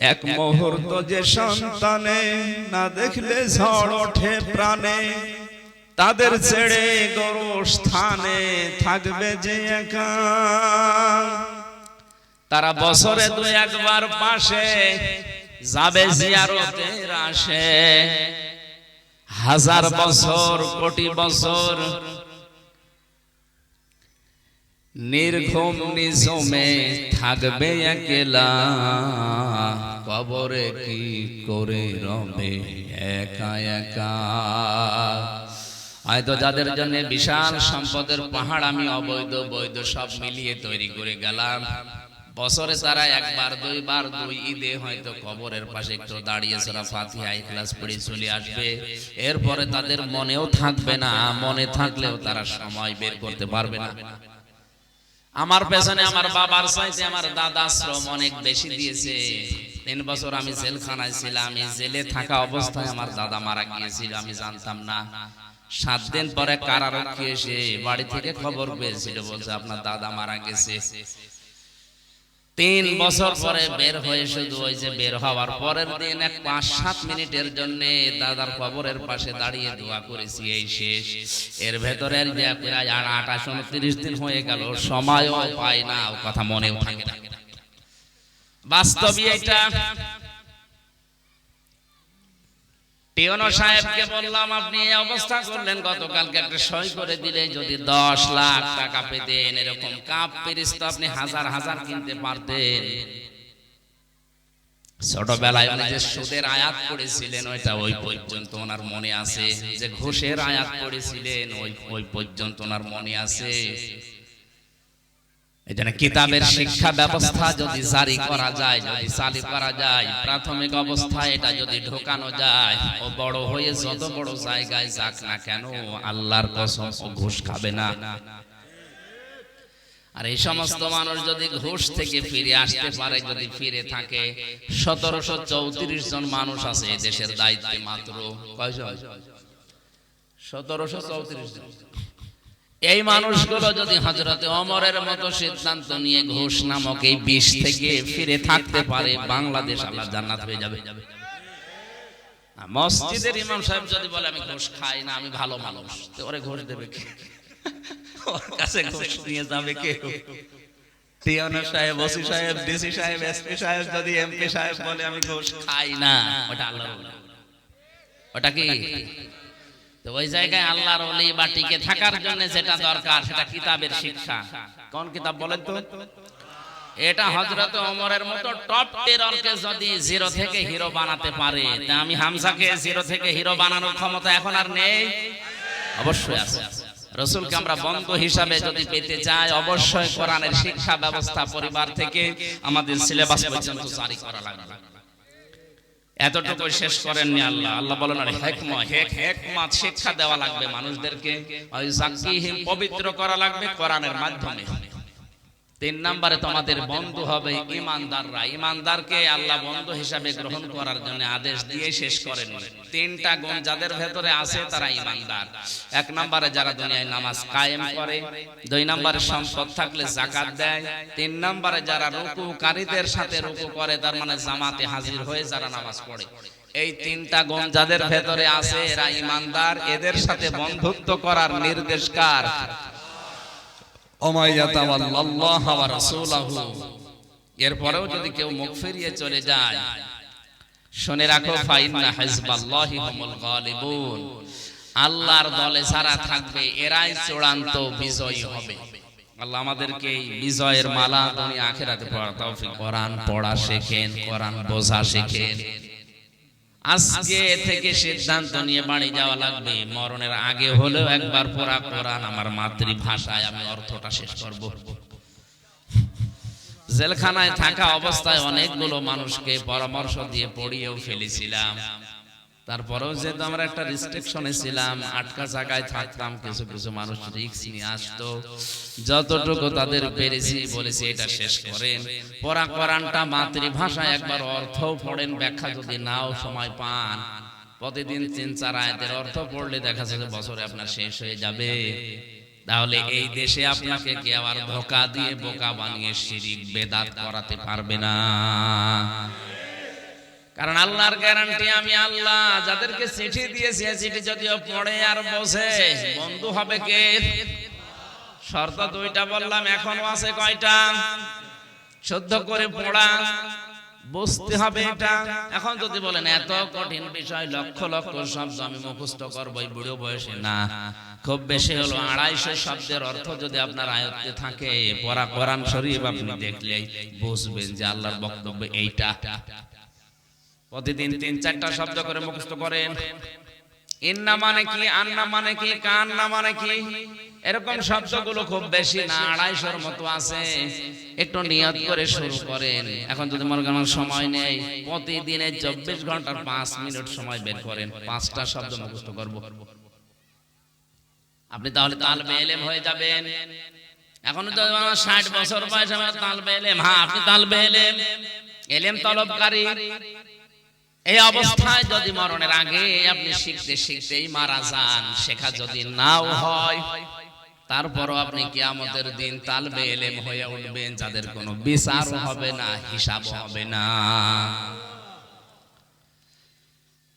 এক মুহূর্ত যে সন্তানে না দেখলে ঝড় ওঠে প্রাণে, তাদের ছেড়ে গরু স্থানে থাকবে যে একা। তারা বছরে দু একবার পাশে যাবে জিয়ারতের আসে। হাজার বছর, কোটি বছর নির্ঘুম নিজমে থাকবে একলা। কবরে কি করে রবে? একা একা হয়তো যাদের জন্য বিশাল সম্পদের পাহাড় আমি অবৈধ বৈধ সব মিলিয়ে তৈরি করে গেলাম। বছরে তারা একবার দুইবার দুই ঈদে হয়তো কবরের পাশে একটু দাঁড়িয়ে সারা ফাতিহা ইখলাস পড়ে চলে আসবে। এরপরে তাদের মনেও থাকবে না মনে থাকলেও তারা সময় বের করতে পারবে না। আমার পেছনে আমার বাবার চাইতে আমার দাদা শ্রম অনেক বেশি দিয়েছে। তিন বছর আমি জেলখানায় ছিলাম আমি জেলে থাকা অবস্থায় আমার দাদা মারা গিয়েছিল আমি জানতাম না। সাত দিন পরে কারারক্ষী এসে বাড়ি থেকে খবর পেয়েছিল বলছে আপনার দাদা মারা গেছে। তিন বছর পরে বের হয়ে শুধু ওই যে বের হওয়ার পরের দিন এক পাঁচ সাত মিনিটের জন্য দাদার কবরের পাশে দাঁড়িয়ে দোয়া করেছি এই শেষ। এর ভেতরের যে প্রায় আঠাশ উনত্রিশ দিন হয়ে গেল সময়ও পায় না কথা মনেও থাকে না। বাস্তবে এটা টিওনো সাহেবকে বললাম, আপনি এই অবস্থা করলেন গতকালকে একটা সই করে দিলে যদি দশ লাখ টাকা পেতেন, এরকম কাপ পেরিস তো আপনি হাজার হাজার কিনতে পারতেন। ছোটবেলায় উনি যে সুদের আয়াত করেছিলেন ওইটা ওই পর্যন্ত ওনার মনে আছে। যে ঘুষের আয়াত করেছিলেন ওই ওই পর্যন্ত ওনার মনে আছে। এজন্য কিতাবের শিক্ষা ব্যবস্থা যদি জারি করা যায়, যদি চালু করা যায়, প্রাথমিক অবস্থায় এটা যদি ঢোকানো যায়, ও বড় হয়ে যত বড় জায়গায় যাক না কেন, আল্লাহর কসম ও ঘুষ খাবে না। আর এই সমস্ত মানুষ যদি ঘুষ থেকে ফিরে আসতে পারে, যদি ফিরে থাকে, সতেরোশো চৌত্রিশ জন মানুষ আছে এই দেশের দায়িত্বে মাত্র। কয়জন? সতেরোশো চৌত্রিশ জন। এই মানুষগুলো যদি হজরতে অমরের মতো সিদ্ধান্ত নিয়ে ঘোষ নামক এই বিষ থেকে ফিরে থাকতে পারে বাংলাদেশ আল্লাহ জান্নাত হয়ে যাবে। মসজিদের ইমাম সাহেব যদি বলে আমি ঘোষ খাই না আমি ভালো মানুষ তো ওরে ঘোষ দেবে কে? ওর কাছে ঘোষ নিয়ে যাবে কে? টিয়ানো সাহেব ওসি সাহেব ডিসি সাহেব এসপি সাহেব যদি এমপি সাহেব বলে আমি ঘোষ খাই না ওটা আল্লাহ ওটা কি? তো ওই জায়গায় আল্লাহর ওলি বা টিকে থাকার জন্য যেটা দরকার, সেটা কিতাবের শিক্ষা। কোন কিতাব বলেন তো? এটা হজরত ওমরের মতো টপ টেররকে যদি জিরো থেকে হিরো বানাতে পারে, তা আমি হামজাকে জিরো থেকে হিরো বানানোর ক্ষমতা এখন আর নেই। অবশ্যই আছে। রসুলকে আমরা বন্ধু হিসাবে যদি পেতে চাই, অবশ্যই কোরআনের শিক্ষা ব্যবস্থা পরিবার থেকে আমাদের সিলেবাস পর্যন্ত জারি করা লাগবে। এতটুকু শেষ করেননি আল্লাহ। আল্লাহ। বলেন আর হেকমা হেক হেকমাত শিক্ষা দেওয়া লাগবে মানুষদেরকে। পবিত্র করা লাগবে কোরআনের মাধ্যমে। তিন নম্বরে তোমাদের বন্ধু হবে ইমানদাররা। ইমানদারকে আল্লাহ বন্ধু হিসাবে গ্রহণ করার জন্য আদেশ দিয়ে শেষ করেন। তিনটা গুণ যাদের ভেতরে আছে তারা ইমানদার। এক নম্বরে যারা দুনিয়ায় নামাজ কায়েম করে, দুই নম্বরে সম্পদ থাকলে জাকাত দেয়, তিন নম্বরে যারা রুকুকারীদের সাথে রুকু করে, তার মানে জামাতে হাজির হয়ে যারা নামাজ পড়ে। এই তিনটা গুণ যাদের ভেতরে আছে, এরা ইমানদার। এদের সাথে বন্ধুত্ব করার নির্দেশ কার? এরপরেও যদি কেউ মুখ ফিরিয়ে চলে যায় শুনে রাখো আল্লাহর দলে যারা থাকবে এরাই চূড়ান্ত বিজয়ী হবে। আল্লাহ আমাদেরকে এই বিজয়ের মালা আখেরাতে পড়া তৌফিক কোরআন পড়া শেখেন কোরআন বোঝা শেখেন। আজকে থেকে সিদ্ধান্ত নিয়ে বাড়ি যাওয়া লাগবে। মরণের আগে হলেও একবার পড়া কোরআন আমার মাতৃভাষায় আমি অর্থটা শেষ করব। জেলখানায় থাকা অবস্থায় অনেকগুলো মানুষকে পরামর্শ দিয়ে পড়িয়েও ফেলেছিলাম। তারপরেও যেহেতু আমরা একটা রিস্ট্রিকশনে ছিলাম আটকা জায়গায় থাকতাম, কিছু কিছু মানুষ রিক্স নিয়ে আসতো, যতটুকু তাদের পেরেছি বলেছি এটা শেষ করেন। পড়া কোরআনটা মাতৃভাষায় একবার অর্থ পড়েন, ব্যাখ্যা যদি নাও সময় পান। প্রতিদিন তিন চার আয়াতের অর্থ পড়লে দেখা যাচ্ছে বছরে আপনার শেষ হয়ে যাবে। তাহলে এই দেশে আপনাকে কে আবার ধোকা দিয়ে বোকা বানিয়ে শিরিক বেদাত করাতে পারবে না। আল্লাহর গ্যারান্টি আমি আল্লাহ, যাদেরকে চিঠি দিয়েছি চিঠি যদিও পড়ে আর বসে, বন্ধু হবে কে? শর্ত দুইটা বললাম, এখনও আছে কয়টা? শুদ্ধ করে পড়া, বুঝতে হবে এটা। এখন যদি বলেন, এত কঠিন বিষয়, লক্ষ লক্ষ শব্দ আমি মুখস্থ করব, এই বুড়ো বয়সে না। খুব বেশি হলো আড়াইশো শব্দের অর্থ যদি আপনার আয়ত্তে থাকে, পড়া কোরআন শরীফ আপনি দেখলেই বুঝবেন যে আল্লাহর বক্তব্য এইটা। প্রতিদিন তিন, চারটা শব্দ করে মুখস্থ করেন। ইন্না মানে কি, আন্না মানে কি, কান্না মানে কি? এরকম শব্দগুলো খুব বেশি না, আড়াইশোর মতো আছে। একটু নিয়ত করে শুরু করেন। এখন যদি মনে করেন সময় নেই, প্রতিদিনে চব্বিশ ঘণ্টার পাঁচ মিনিট সময় বের করেন। পাঁচটা শব্দ মুখস্থ করব। আপনি তাহলে তালবে এলেম হয়ে যাবেন। এখন তো ষাট বছর বয়স আমার তালবে এলেম হ্যাঁ আপনি তালবে এলেম। এলেম তলবকারী। এই অবস্থায় যদি মরণের আগে আপনি শিখতে শিখতেই মারা যান, শেখা যদি নাও হয়, তারপরও আপনি কিয়ামতের দিন তালবে এলেম হয়ে উঠবেন, যাদের কোনো বিচার হবে না হিসাব হবে না।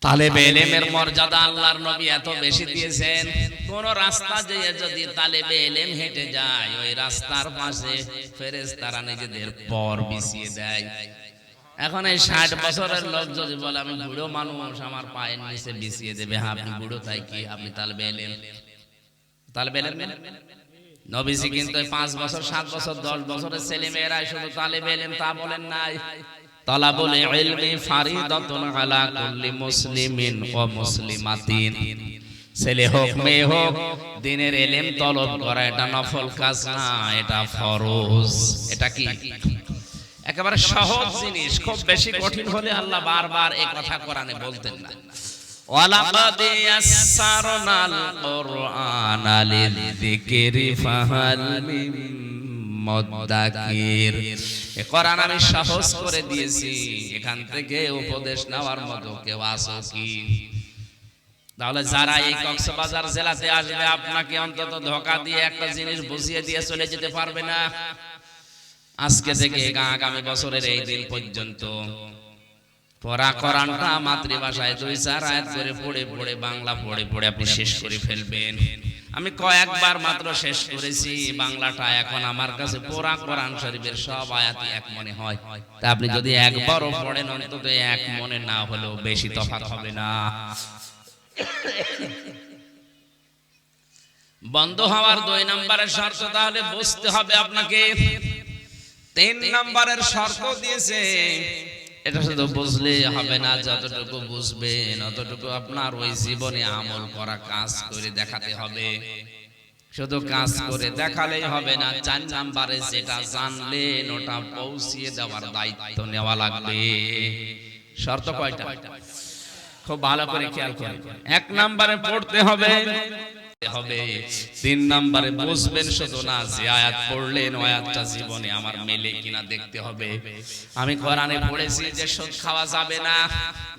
তালেবে এলেমের মর্যাদা আল্লাহর নবী এত বেশি দিয়েছেন, কোন রাস্তা দিয়ে যদি তালেবে এলেম হেঁটে যায়, ওই রাস্তার পাশে ফেরেশতারা নিজেদের পর বিছিয়ে দেয়। এখন এই ষাট বছরের লোক যদি বলে, আমি বুড়ো মানুষ, আমার পায়ের নিচে বিছিয়ে দেবে। হ্যাঁ আপনি বুড়ো, তাই কি? আপনি তাহলে বেলেন তাহলে বেলেন নবীজি কিন্তু পাঁচ বছর, সাত বছর, দশ বছরের ছেলে মেয়েরাই শুধু তালে বেলেন তা বলেন নাই। ছেলে হোক, মেয়ে হোক, দিনের এলেম তলব করা, এটা নফল কাজ না, এটা ফরজ। এটা কি? একেবারে সহজ জিনিস খুব বেশি কঠিন হলে আল্লাহ বারবার এই কথা কোরআনে বলতেন না। কোরআন আমি সহজ করে দিয়েছি এখান থেকে উপদেশ নেওয়ার মতো কেউ আসো কি? তাহলে যারা এই কক্সবাজার জেলাতে আসবে আপনাকে অন্তত ধোকা দিয়ে একটা জিনিস বুঝিয়ে দিয়ে চলে যেতে পারবে না। আজকে থেকে আগামী বছরের এই দিন পর্যন্ত। পড়া কোরআনটা মাতৃভাষায় দুই চার আয়াত করে পড়ে পড়ে বাংলা পড়ে পড়ে আপনি শেষ করে ফেলবেন। আমি কয়েকবার মাত্র শেষ করেছি বাংলাটা এখন আমার কাছে পড়া কোরআন শরীফের সব আয়াতই এক মনে হয়। তা আপনি যদি একবারও পড়েন অন্তত এক মনে না হলেও বেশি তফাৎ হবে না। বন্ধ হওয়ার দুই নম্বরের শর্ত তাহলে বুঝতে হবে আপনাকে। তিন নম্বরের শর্ত দিয়েছে এটা শুধু বুঝলে হবে না যতটুকু বুঝবেন অতটুকু আপনার ওই জীবনে আমল করা কাজ করে দেখাতে হবে। শুধু কাজ করে দেখালেই হবে না চার নাম্বারে যেটা জানলেন ওটা পৌঁছিয়ে দেওয়ার দায়িত্ব নেওয়া লাগবে। শর্ত কয়টা? খুব ভালো করে খেয়াল করে এক নাম্বারে পড়তে হবে হবে। তিন নাম্বারে বুঝবেন শুধু না যে আয়াত পড়লেন ওই আয়াতটা জীবনে আমার মেলে কিনা দেখতে হবে। আমি কোরআনে পড়েছি যে সুদ খাওয়া যাবে না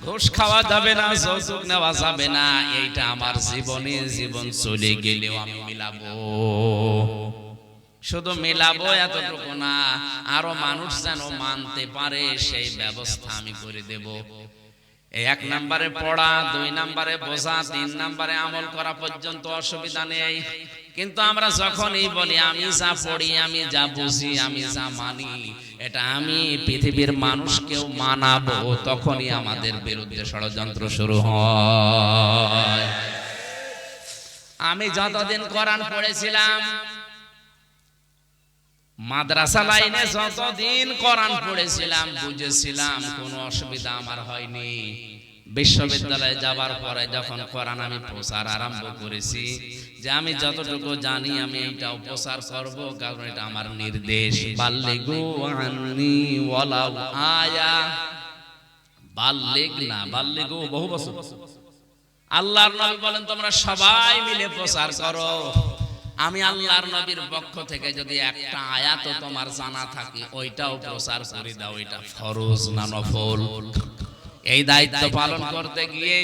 ঘুষ খাওয়া যাবে না যৌতুক নেওয়া যাবে না এইটা আমার জীবনে জীবন চলে গেলেও আমি মিলাবো। শুধু মেলাবো এতটুকু না আরও মানুষ যেন মানতে পারে সেই ব্যবস্থা আমি করে দেব। এক নম্বরে পড়া, দুই নম্বরে বোঝা, তিন নম্বরে আমল করা পর্যন্ত অসুবিধা নেই। কিন্তু আমরা যখনই বলি, আমি যা পড়ি, আমি যা বুঝি, আমি যা মানি, এটা আমি পৃথিবীর মানুষকেও মানাবো, তখনই আমাদের বিরুদ্ধে ষড়যন্ত্র শুরু হয়। আমি যতদিন কোরআন পড়েছিলাম মাদ্রাসা লাইনে যতদিন কোরআন পড়েছিলাম বুঝেছিলাম কোনো অসুবিধা আমার হয়নি। বিশ্ববিদ্যালয়ে যাবার পরে যখন কোরআন আমি প্রচার আরম্ভ করেছি যে আমি যতটুকু জানি আমি এইটাও প্রচার করব কারণ এটা আমার নির্দেশ। বাল্লিগু আন্নি ওয়ালাউ আয়া। বাল্লিগ না বাল্লিগু বহু বছর। আল্লাহর নবী বলেন তোমরা সবাই মিলে প্রচার করো। আমি আল্লাহর নবীর পক্ষ থেকে যদি একটা আয়াত তোমার জানা থাকে, ওইটাও প্রচার করে দাও, এটা ফরজ না নফল? এই দায়িত্ব পালন করতে গিয়ে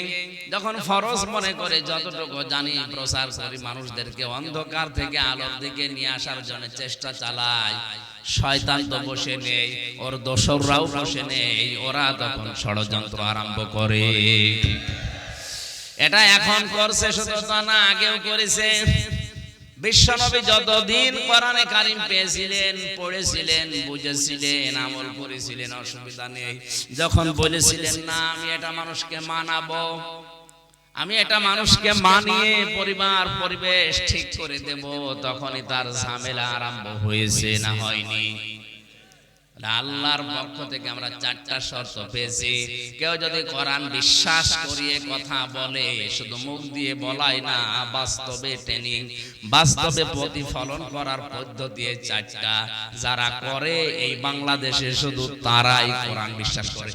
যখন ফরজ মনে করে যতটুকু জানি প্রচার করি, মানুষদেরকে অন্ধকার থেকে আলোর দিকে নিয়ে আসার জন্য চেষ্টা চালায় শয়তান তো বসে নেই, ওর দোসররাও বসে নেই, ওরা তখন ষড়যন্ত্র আরম্ভ করে। এটা এখন করছে শুধু তা না, আগেও করেছে। বিশ্বনবী যতদিন কোরআনে কারিম পেয়েছিলেন পড়েছিলেন বুঝেছিলেন আমল করেছিলেন অসুবিধা নেই। যখন বলেছিলেন না আমি এটা মানুষকে মানাবো। আমি এটা মানুষকে মানিয়ে পরিবার পরিবেশ ঠিক করে দেব। তখনই তার ঝামেলা আরম্ভ হয়েছে না হয়নি। আল্লাহর পক্ষ থেকে আমরা চারটা শর্ত পেয়েছি। কেউ যদি কোরআন বিশ্বাস করিয়ে কথা বলে শুধু মুখ দিয়ে বলাই না বাস্তবে ট্রেনিং বাস্তবে প্রতিফলন করার পদ্ধতি চারটা যারা করে এই বাংলাদেশে শুধু তারাই কোরআন বিশ্বাস করে।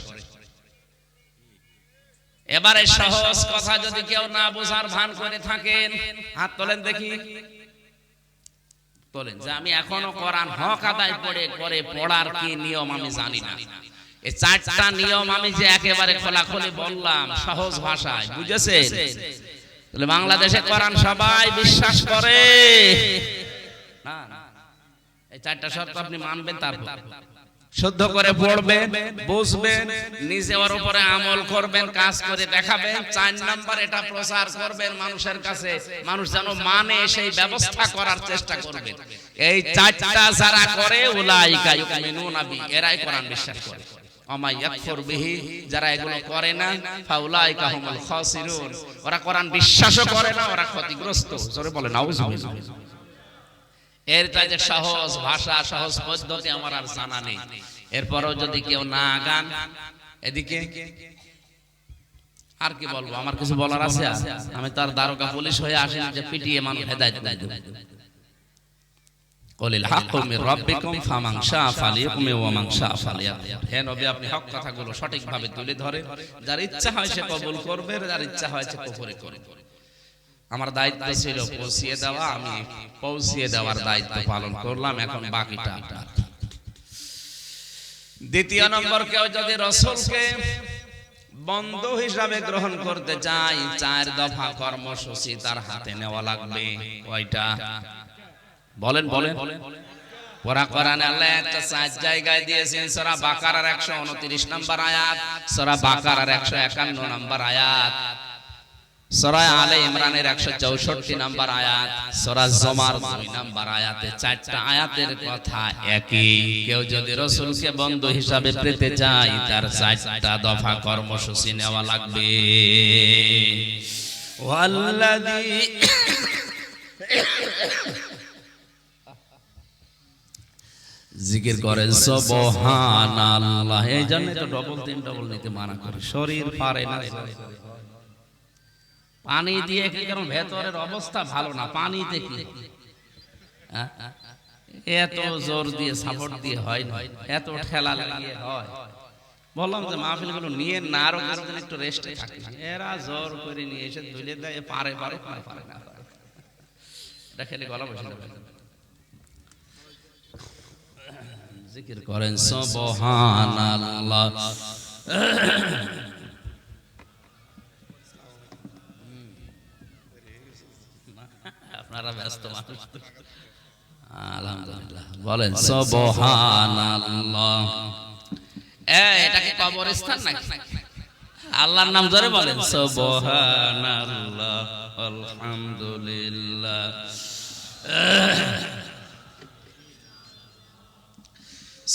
এবারে সহজ কথা যদি কেউ না বোঝার ভান করে থাকেন হাত তোলেন দেখি। তোলেন যে আমি এখনও কোরআন হক আদায় করে করে পড়ার কি নিয়ম আমি জানি না। এই চারটা নিয়ম আমি যে একেবারে খোলাখুলি বললাম, সহজ ভাষায়, বুঝেছেন? তাহলে বাংলাদেশে কোরআন সবাই বিশ্বাস করে। না। এই চারটা শর্ত আপনি মানবেন তারপর। শুদ্ধ করে পড়বেন, বুঝবেন, নিজে ওর উপরে আমল করবেন, কাজ করে দেখাবেন, চার নাম্বার এটা প্রচার করবেন মানুষের কাছে। মানুষ যেন মানে সেই ব্যবস্থা করার চেষ্টা করবেন এই চারটা যারা করে উলাইকা ইউমিনুনা বি, এরাই কোরআন বিশ্বাস করে। যারা এগুলো করে না ওরা কোরআন বিশ্বাসও করে না, ওরা ক্ষতিগ্রস্ত। বলে নাউজুবিল্লাহ সহজ ভাষা সহজ পদ্ধতি আমার আর জানা নেই। এরপরও যদি কেউ না গান এদিকে? আর কি বলব? আমার কিছু বলার আছে আমি তার দারোগা পুলিশ হয়ে আসি যে পিটিয়ে মানুষ হেদায়ত দেয়। কলিল হাক্কু মির রাব্বিকুম ফামান শাআ ফালিয়াকুম ওয়া মান শাআ হে নবী আপনি হক কথাগুলো সঠিকভাবে তুলে ধরে। যার ইচ্ছা হয় সে কবুল করবে যার ইচ্ছা হয় সে কুফরি করবে আমার দায়িত্ব ছিল পৌঁছিয়ে দেওয়া, আমি পৌঁছিয়ে দেওয়ার দায়িত্ব পালন করলাম, এখন বাকিটা। দ্বিতীয় নম্বর, কেউ যদি রসুলকে বন্ধু হিসাবে গ্রহণ করতে চাই চার দফা কর্মসূচি তার হাতে নেওয়া লাগবে। কয়টা? বলেন বলেন। ওরা কোরআনে আল্লাহ একটা চার জায়গায় দিয়েছেন, সূরা বাকারার 129 নম্বর আয়াত, সূরা বাকারার 151 নম্বর আয়াত। সূরা আলে ইমরানের 164 নম্বর আয়াত, সূরা জমার 2 নম্বর আয়াতে চারটা আয়াতের কথা একই। কেউ যদি রাসূলকে বন্ধু হিসাবে পেতে চায়, তার চারটা দফা কর্মসূচি নেওয়া লাগবে। জিকির করেন, সুবহানাল্লাহ। এই জন্য তো ডবল তিন ডবল নিতে মানা করে। শরীর পারে না। পানি দিয়ে কি কারণ ভেতরের অবস্থা ভালো না? পানিতে কি? হ্যাঁ? এত জোর দিয়ে সাপোর্ট দিয়ে হয় না। এত ঠেলা লাগিয়ে হয়। বললাম যে মাহফিলগুলো নিয়ে না, আরও কিছুদিন একটু রেস্টে থাকে। এরা জোর করে নিয়ে এসে ধুলে দেয় পারে পারে পারে পারে না এটা খেলে গলা বসে জিকির করেন, সুবহানাল্লাহ। আপনারা ব্যস্ত মানুষ। আলহামদুলিল্লাহ বলেন সুবহানাল্লাহ। এ এটা কি কবরস্থান নাকি? আল্লাহর নাম ধরে বলেন সুবহানাল্লাহ আলহামদুলিল্লাহ।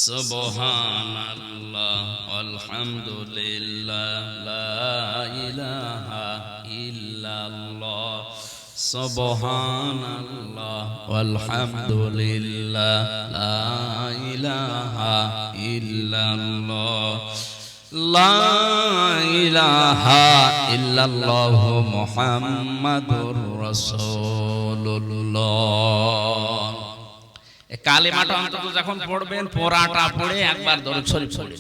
সুবহানাল্লাহ আলহামদুলিল্লাহ লা ইলাহা ইল্লাল্লাহ। সুবহানাল্লাহ আলহামদুলিল্লাহ লা ইলাহা ইল্লাল্লাহ, লা ইলাহা ইল্লাল্লাহ মুহাম্মাদুর রাসূলুল্লাহ। এই কালেমাটা অন্তত যখন পড়বেন, পোড়াটা পড়ে একবার দরুদ শরীফ পড়ে।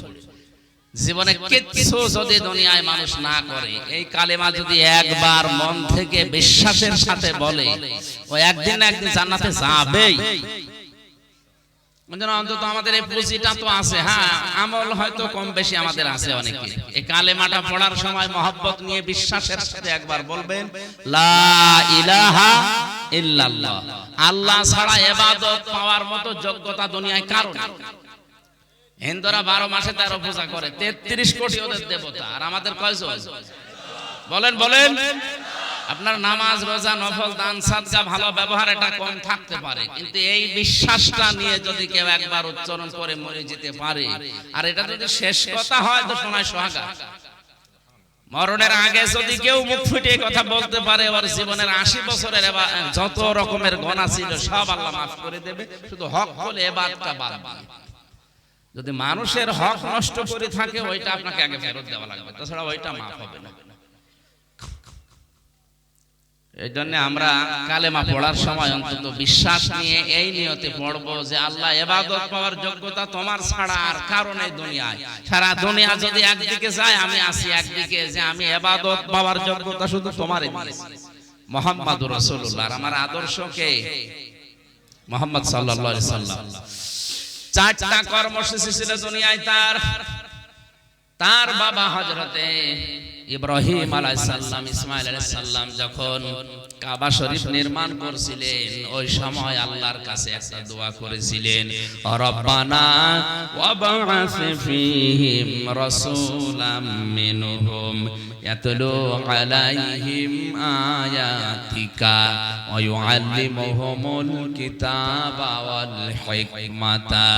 জীবনে কিচ্ছু যদি দুনিয়ায় মানুষ না করে এই কালেমা যদি একবার মন থেকে বিশ্বাসের সাথে বলে ও একদিন একদিন জান্নাতে যাবেই। অন্তত আমাদের এই পুঁজিটা তো আছে হ্যাঁ আমল হয়তো কম বেশি আমাদের আছে অনেকে। এই কালেমাটা পড়ার সময় মহব্বত নিয়ে বিশ্বাসের সাথে একবার বলবেন লা ইলাহা ইল্লাল্লাহ। আল্লাহ ছাড়া ইবাদত পাওয়ার মতো যোগ্যতা দুনিয়ায় কারণ হিন্দুরা বারো মাসে তেরো পূজা করে, তেত্রিশ কোটি ওদের দেবতা, আর আমাদের কয়জন? বলেন বলেন। আপনার নামাজ, রোজা, নফল, দান, সাদকা ভালো ব্যবহার, এটা কম থাকতে পারে। কিন্তু এই বিশ্বাসটা নিয়ে যদি কেউ একবার উচ্চারণ করে মরে যেতে পারে, আর এটা যদি শেষ কথা হয়, তো শোনায় সোহাগা। মরণের আগে যদি কেউ মুখ ফুটিয়ে কথা বলতে পারে ওর জীবনের আশি বছরের যত রকমের গণা ছিল, সব আল্লাহ মাফ করে দেবে। শুধু হক হলে এবারটা বাদ দিয়ে। যদি মানুষের হক নষ্ট করে থাকে, ওইটা আপনাকে আগে ফেরত দেওয়া লাগবে। তাছাড়া ওইটা মাফ হবে না। এই জন্য আমরা কালেমা পড়ার সময় অন্তত বিশ্বাস নিয়ে এই নিয়তে পড়ব যে আল্লাহ এবাদত পাওয়ার যোগ্যতা তোমার ছাড়া আর কারণে দুনিয়ায়। সারা দুনিয়া যদি একদিকে যায়, আমি আসি একদিকে যে আমি এবাদত পাওয়ার যোগ্যতা শুধু তোমারই মোহাম্মদ রসুল্লাহ আমার আদর্শকে মোহাম্মদ সাল্লাহ সাল্লাম চারটা কর্মসূচি ছিল দুনিয়ায় তার। তার বাবা হজরতে ইব্রাহিম আলাইসাল্লাম ইসমাইল আলাইসাল্লাম যখন কাবা শরীফ নির্মাণ করছিলেন, ওই সময় আল্লাহর কাছে একটা দোয়া করেছিলেন, রব্বানা ওয়াবা'আস ফীহিম রাসূলাম মিনহুম ইয়াতলু আলাইহিম আয়াতিকা ওয়া ইউআল্লিমুহুমুল কিতাবা ওয়াল হিকমাতা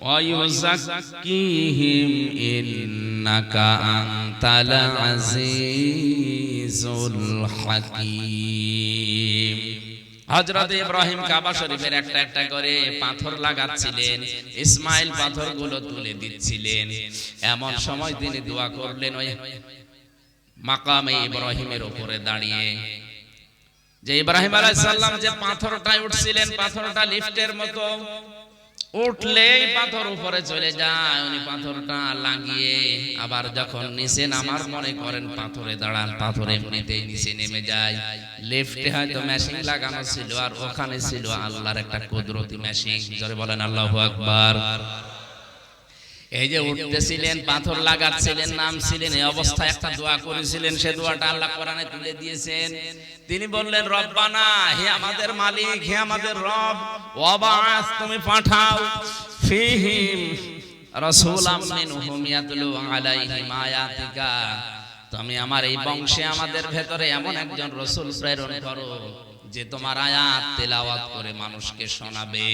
ويزكيهم إنك أنت العزيز الحكيم হজরত ইব্রাহিম কাবা শরীফের একটা একটা করে পাথর লাগাচ্ছিলেন ইসমাইল পাথরগুলো তুলে দিচ্ছিলেন এমন সময় তিনি দোয়া করলেন ওই মাকামে ইব্রাহিমের উপরে দাঁড়িয়ে। যে ইব্রাহিম আলাইহিস সালাম যে পাথরটায় উঠছিলেন, পাথরটা লিফটের মতো, উঠলেই পাথর উপরে চলে যায়। উনি পাথরটা লাগিয়ে আবার যখন নিচে নামার মনে করেন, পাথরে দাঁড়ান, পাথর এমনিতেই নিচে নেমে যায়। লেফটে হয়তো মেশিন লাগানো ছিল আর ওখানে ছিল আল্লাহর একটা কুদরতি মেশিন। জোরে বলেন আল্লাহু আকবার। এই যে উঠতেছিলেন, পাথর লাগাচ্ছিলেন, নামছিলেন, এই অবস্থায় একটা দোয়া করেছিলেন, সে দোয়াটা আল্লাহ কোরআনে তুলে দিয়েছেন। তিনি বললেন, রব্বানা, হে আমাদের মালিক, হে আমাদের রব, ওয়াবাস, তুমি পাঠাও। ফিহিম রাসূলাম মিনহুম ইয়াতলু আলাইহিম আয়াতিকা। তুমি আমার এই বংশে আমাদের ভেতরে এমন একজন রসূল প্রেরণ করো, যে তোমার আয়াত তেলাওয়াত করে মানুষকে শোনাবে।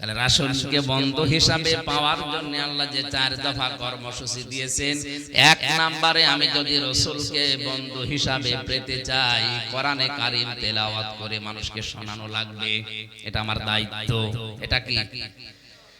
তাহলে রাসুলকে বন্ধু হিসাবে পাওয়ার জন্য আল্লাহ যে চার দফা কর্মসূচি দিয়েছেন এক নাম্বারে আমি যদি রসুলকে বন্ধু হিসাবে পেতে চাই কোরআনে কারিম তেলাওয়াত করে মানুষকে শোনানো লাগবে। এটা আমার দায়িত্ব। এটা কি?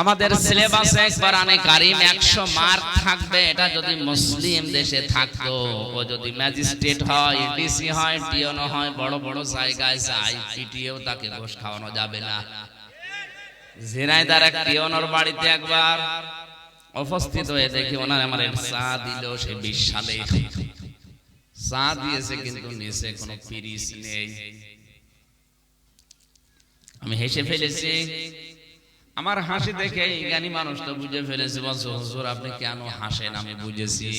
আমাদের সিলেবাসে কোরআনে কারিম 100 মার্ক থাকবে এটা যদি মুসলিম দেশে থাকতো ও যদি ম্যাজিস্ট্রেট হয় ডিসি হয় টিওনো হয় বড় বড় জায়গায় যায় পিটিএও তাকে ঘোষ খাওয়ানো যাবে না। ঝিনাইদার এক টিওনোর বাড়িতে একবার উপস্থিত হয়ে দেখি ওনার আমার চা দিল সে বিশ সালে চা দিয়েছে কিন্তু নিচে কোনো পিরিস নেই। আমি হেসে ফেলেছি। আমার হাসি দেখে এই জ্ঞানী মানুষ তো বুঝে ফেলেছে বলছো হুজুর আপনি কেন হাসেন? আমি বুঝেছি।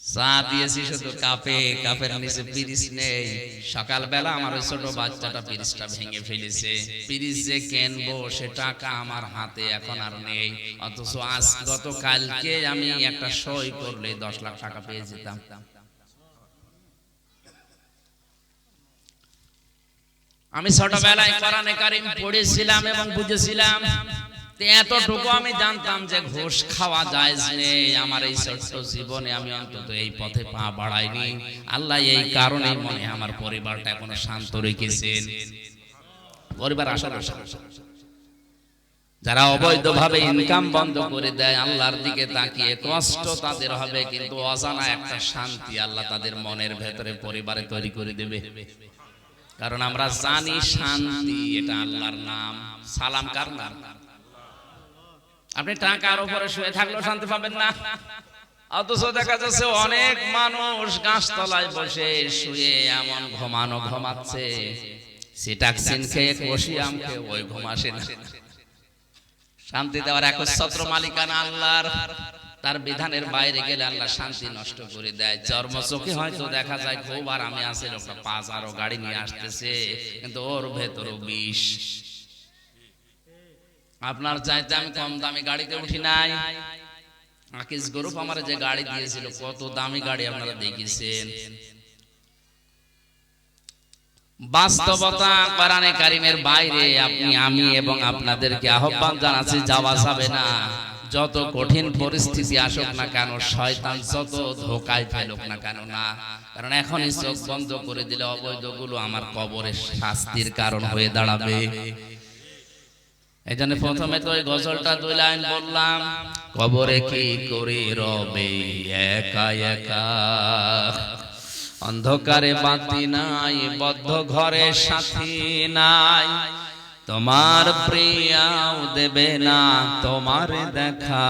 চা দিয়েছি শুধু কাপে কাপের নিচে পিরিস নেই। সকালবেলা আমার ওই ছোট বাচ্চাটা পিরিসটা ভেঙে ফেলেছে। পিরিস যে কেনবো সে টাকা আমার হাতে এখন আর নেই। অথচ আজ গতকালকে আমি একটা সই করলে দশ লাখ টাকা পেয়ে যেতাম। আমি ছোটবেলায় কোরআনে কারিম পড়েছিলাম এবং বুঝেছিলাম এতটুকু আমি জানতাম যে ঘুষ খাওয়া যায় নেই। আমার এই ছোট্ট জীবনে আমি অন্তত এই পথে পা বাড়াইনি। আল্লাহ এই কারণে মনে আমার পরিবারটা এখনও শান্ত রেখেছেন পরিবার আসার আশা যারা অবৈধভাবে ইনকাম বন্ধ করে দেয়, আল্লাহর দিকে তাকিয়ে কষ্ট তাদের হবে, কিন্তু অজানা একটা শান্তি আল্লাহ তাদের মনের ভেতরে পরিবারে তৈরি করে দেবে। কারণ আমরা জানি শান্তি, এটা আল্লাহর নাম। সালাম কার নাম? আপনি টাকার উপরে শুয়ে থাকলেও শান্তি পাবেন না। অথচ দেখা যাচ্ছে অনেক মানুষ গাছতলায় বসে শুয়ে এমন ঘুমানো ঘুমাচ্ছে। সিটাক্সিন খেয়ে কষি আম খেয়ে ওই ঘুম আসে না। শান্তি দেওয়ার একচ্ছত্র মালিকানা আল্লাহর। তার বিধানের বাইরে গেলে আল্লাহ শান্তি নষ্ট করে দেয়। চর্ম চোখে হয়তো দেখা যায় খুব আরামে আছে, লোকটা পাঁচ আরও গাড়ি নিয়ে আসতেছে, কিন্তু ওর ভেতরও বিষ। আপনার চাইতে আমি কম দামি গাড়িতে উঠি নাই। আকিস গ্রুপ আমার যে গাড়ি দিয়েছিল, কত দামি গাড়ি আপনারা দেখেছেন বাস্তবতা কোরআনে কারিমের বাইরে আপনি, আমি এবং আপনাদেরকে আহ্বান জানাচ্ছি, যাওয়া যাবে না। যত কঠিন পরিস্থিতি আসুক না কেন শয়তান যত ধোকায় ফেলুক না কেন না কারণ এখনই চোখ বন্ধ করে দিলে অবৈধগুলো আমার কবরের শাস্তির কারণ হয়ে দাঁড়াবে। এই জন্য প্রথমে তো ওই গজলটা দুই লাইন বললাম কবরে কি করে রবে? একা একা অন্ধকারে বাতি নাই বদ্ধ ঘরে সাথী নাই। তোমার প্রিয়াও দেবে না তোমার দেখা।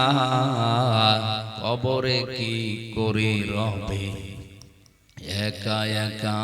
কবরে কি করে রবে? একা একা।